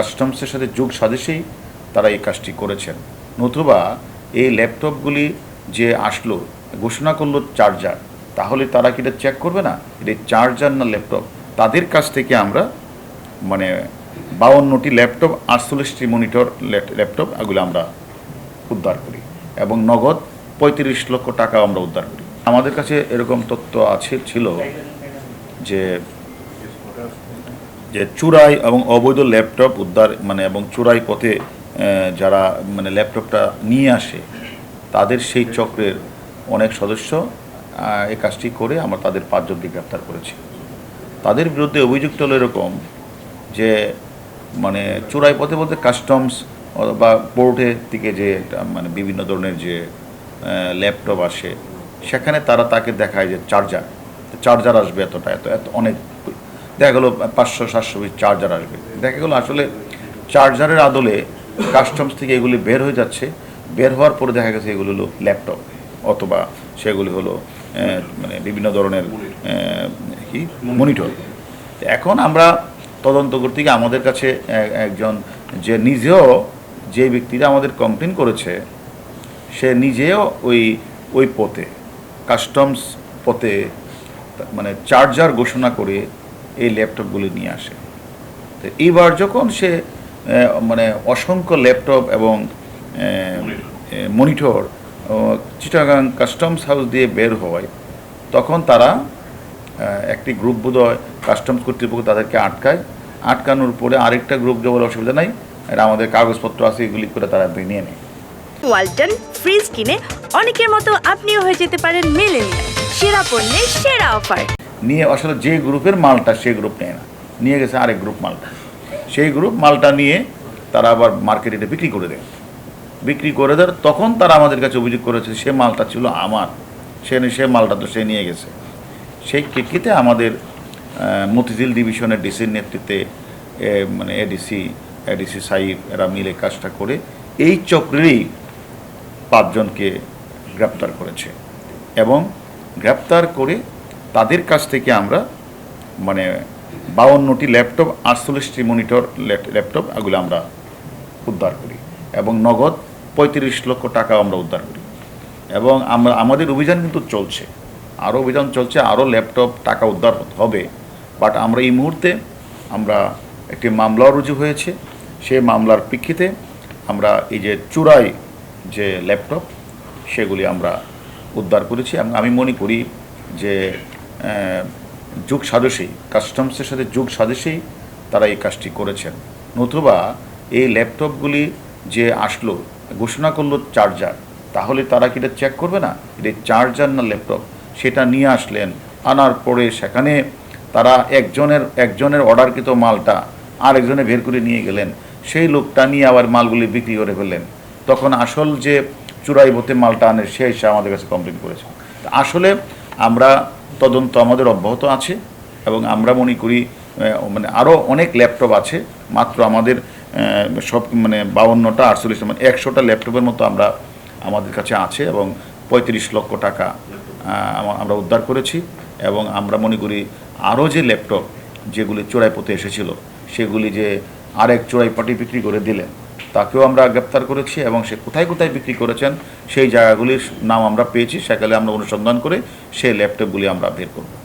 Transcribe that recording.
কাস্টমসের সাথে যুগ সাজেশেই তারা এই কাজটি করেছেন। নতুবা এই ল্যাপটপগুলি যে আসলো, ঘোষণা করল চার্জার, তাহলে তারা কি এটা চেক করবে না? এটা চার্জার না ল্যাপটপ? তাদের কাছ থেকে আমরা মানে বাউন্নটি ল্যাপটপ, আটচল্লিশটি মনিটর ল্যাপটপ এগুলো আমরা উদ্ধার করি এবং নগদ পঁয়ত্রিশ লক্ষ টাকা আমরা উদ্ধার করি। আমাদের কাছে এরকম তথ্য আছে, ছিল যে যে চুরাই এবং অবৈধ ল্যাপটপ উদ্ধার মানে এবং চুরাই পথে যারা মানে ল্যাপটপটা নিয়ে আসে, তাদের সেই চক্রের অনেক সদস্য এই কাজটি করে আমরা তাদের পাঁচজনকে গ্রেপ্তার করেছি। তাদের বিরুদ্ধে অভিযুক্ত হলো এরকম যে মানে চোরাই পথে বলতে কাস্টমস বা পোর্টের দিকে যে মানে বিভিন্ন ধরনের যে ল্যাপটপ আসে, সেখানে তারা তাকে দেখায় যে চার্জার চার্জার আসবে এতটা, এত এত, অনেক দেখা গেলো পাঁচশো, সাতশো পিস চার্জার আসবে। দেখা গেলো আসলে চার্জারের আদলে কাস্টমস থেকে এগুলি বের হয়ে যাচ্ছে। বের হওয়ার পরে দেখা গেছে এগুলো হলো ল্যাপটপ অথবা সেগুলি হলো মানে বিভিন্ন ধরনের কি? মনিটর এখন আমরা তদন্ত করতে গিয়ে আমাদের কাছে একজন যে নিজেও যে ব্যক্তিরা আমাদের কমপ্লেন করেছে, সে নিজেও ওই ওই পথে কাস্টমস পথে মানে চার্জার ঘোষণা করে এই ল্যাপটপগুলি নিয়ে আসে। তো এইবার যখন সে মানে অসংখ্য ল্যাপটপ এবং মনিটর চিটাগাং কাস্টমস হাউস দিয়ে বের হয়, তখন তারা একটি গ্রুপ বোধহয় কাস্টমস কর্তৃপক্ষ তাদেরকে আটকায়। আটকানোর পরে আরেকটা গ্রুপ বলে অসুবিধা নাই এটা আমাদের কাগজপত্র আছে, এগুলি করে তারা নিয়ে নেয়। ওয়ালটন, ফ্রিজ কিনে অনেকের মতো আপনিও হয়ে যেতে পারেন মেলেনিয়া সেরা পণ্যের সেরা অফার। নিয়ে আসলে যে গ্রুপের মালটা সেই গ্রুপ নেয় না। নিয়ে গেছে আরেক গ্রুপ মালটা। সেই গ্রুপ মালটা নিয়ে তারা আবার মার্কেটে এটা বিক্রি করে দেয়। বিক্রি করে দেয় তখন তারা আমাদের কাছে অভিযোগ করেছে, সে মালটা ছিল আমার। সে সে মালটা তো সে নিয়ে গেছে। সেই প্রেক্ষিতে আমাদের মতিঝিল ডিভিশনের ডিসির নেতৃত্বে মানে এডিসি এডিসি সাহিব, এরা মিলে কাজটা করে এই চক্রেরই পাঁচজনকে গ্রেপ্তার করেছে। এবং গ্রেপ্তার করে তাদের কাছ থেকে আমরা মানে বাউন্নটি ল্যাপটপ আটচল্লিশটি মনিটর ল্যাপটপ এগুলো আমরা উদ্ধার করি এবং নগদ পঁয়ত্রিশ লক্ষ টাকা আমরা উদ্ধার করি। এবং আমরা, আমাদের অভিযান কিন্তু চলছে। আরও অভিযান চলছে আরও ল্যাপটপ টাকা উদ্ধার হবে। বাট আমরা এই মুহূর্তে আমরা একটি মামলাও রুজু হয়েছে। সেই মামলার প্রেক্ষিতে আমরা এই যে চূড়াই যে ল্যাপটপ, সেগুলি আমরা উদ্ধার করেছি এবং আমি মনে করি যে যুগ সাজসেই কাস্টমসের সাথে যুগ সাজসেই তারা এই কাজটি করেছেন। নতুবা এই ল্যাপটপগুলি যে আসলো, ঘোষণা করল চার্জার তাহলে তারা কি এটা চেক করবে না? এটা চার্জার না ল্যাপটপ? সেটা নিয়ে আসলেন, আনার পরে সেখানে তারা একজনের একজনের অর্ডারকৃত মালটা আরেকজনে বের করে নিয়ে গেলেন। সেই লোকটা নিয়ে আবার মালগুলি বিক্রি করে ফেললেন। তখন আসল যে চুরাই ভূতে মালটা আনে, সে এসে আমাদের কাছে কমপ্লেন করেছে। আসলে আমরা তদন্ত আমাদের অব্যাহত আছে এবং আমরা মনে করি মানে আরও অনেক ল্যাপটপ আছে, মাত্র আমাদের সব মানে বাউন্নটা, আটচল্লিশটা মানে একশোটা ল্যাপটপের মতো আমরা আমাদের কাছে আছে এবং পঁয়ত্রিশ লক্ষ টাকা আমরা উদ্ধার করেছি এবং আমরা মনে করি আরও যে ল্যাপটপ যেগুলি চোরাই পথে এসেছিল, সেগুলি যে আরেক চোরাই পাটি বিক্রি করে দিলেন তাকেও আমরা গ্রেপ্তার করেছি এবং সে কোথায় কোথায় বিক্রি করেছেন সেই জায়গাগুলির নাম আমরা পেয়েছি সেকালে আমরা অনুসন্ধান করে সেই ল্যাপটপগুলি আমরা বের করব।